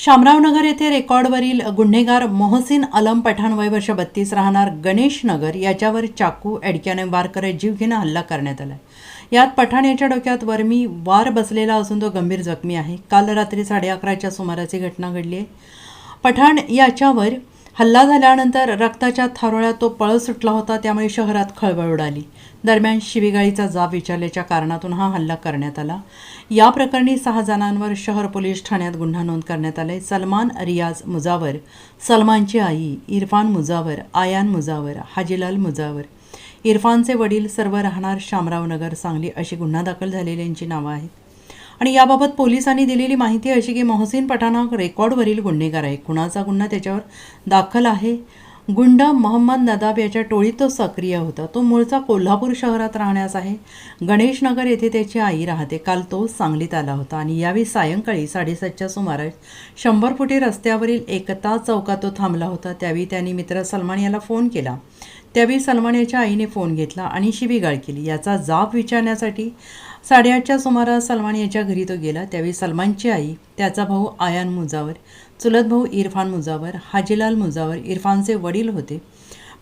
शामरावनगर येथे रेकॉर्डवरील गुन्हेगार मोहसिन अलम पठाण वय वर्ष बत्तीस राहणार गणेश नगर याच्यावर चाकू एडक्याने वार करत जीवघेणा हल्ला करण्यात आला यात पठाण याच्या डोक्यात वर्मी वार बसलेला असून तो गंभीर जखमी आहे. काल रात्री साडे अकराच्या सुमाराची घटना घडली आहे. पठाण याच्यावर हल्ला झाल्यानंतर रक्ताच्या थारोळ्यात तो पळ सुटला होता त्यामुळे शहरात खळबळ उडाली. दरम्यान शिवीगाळीचा जाब विचारल्याच्या कारणातून हा हल्ला करण्यात आला. या प्रकरणी सहा जणांवर शहर पोलीस ठाण्यात गुन्हा नोंद करण्यात आलाय. सलमान रियाज मुजावर सलमानची आई इरफान मुजावर आयान मुजावर हाजीलाल मुजावर. इरफानचे वडील सर्व राहणार शामरावनगर सांगली अशी गुन्हा दाखल झालेल्यांची नावं आहेत. आणि याबाबत पोलिसांनी दिलेली माहिती अशी की मोहसिन पठाण हा रेकॉर्डवरील गुन्हेगार आहे खुणाचा गुन्हा त्याच्यावर दाखल आहे. गुंड मोहम्मद नदाब याच्या टोळीत तो सक्रिय होता. तो मूळचा कोल्हापूर शहरात राहण्यास आहे. गणेशनगर येथे त्याची आई राहते. काल तो सांगलीत आला होता आणि यावेळी सायंकाळी साडेसातच्या सुमारास शंभर फुटी रस्त्यावरील एकता चौकात तो थांबला होता. त्यावेळी त्यांनी मित्र सलमान याला फोन केला. त्यावेळी सलमान याच्या आईने फोन घेतला आणि शिवीगाळ केली. याचा जाब विचारण्यासाठी साडेआठच्या सुमारास सलमान याच्या घरी तो गेला. त्यावेळी सलमानची आई त्याचा भाऊ आयान मुजावर चुलत भाऊ इरफान मुजावर हाजीलाल मुजावर इरफानचे वडील होते.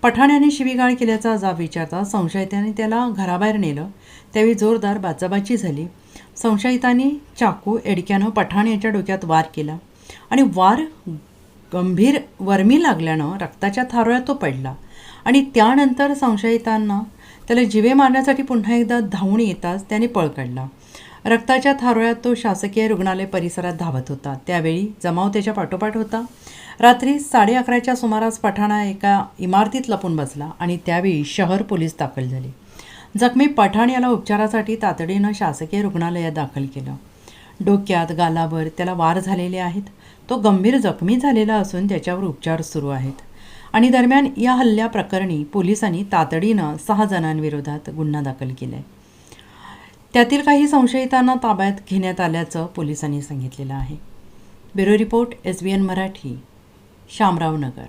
पठाण याने शिवीगाळ केल्याचा जाब विचारता संशयिताने त्याला घराबाहेर नेलं. त्यावेळी जोरदार बाचाबाची झाली. संशयिताने चाकू एडक्यानं पठाण याच्या डोक्यात वार केला आणि वार गंभीर वर्मी लागल्यानं रक्ताच्या थारोळ्यात तो पडला. आणि त्यानंतर संशयितांना त्याला जिवे मारण्यासाठी पुन्हा एकदा धावून येताच त्याने पळ काढला. रक्ताच्या थारोळ्यात तो शासकीय रुग्णालय परिसरात धावत होता. त्यावेळी जमाव त्याच्या पाठोपाठ होता. रात्री साडे अकराच्या सुमारास पठाणा एका इमारतीत लपून बसला आणि त्यावेळी शहर पोलीस दाखल झाले. जखमी पठाण याला उपचारासाठी तातडीनं शासकीय रुग्णालयात दाखल केलं. डोक्यात गालावर त्याला वार झालेले आहेत. तो गंभीर जखमी झालेला असून त्याच्यावर उपचार सुरू आहेत. आणि दरम्यान या हल्ल्या प्रकरणी पोलिसांनी तातडीनं सहा जणांविरोधात गुन्हा दाखल केला आहे त्यातील काही संशयितांना ताब्यात घेण्यात आल्याचं पोलिसांनी सांगितलेलं आहे. Bureau report S B N Marathi Shamraonagar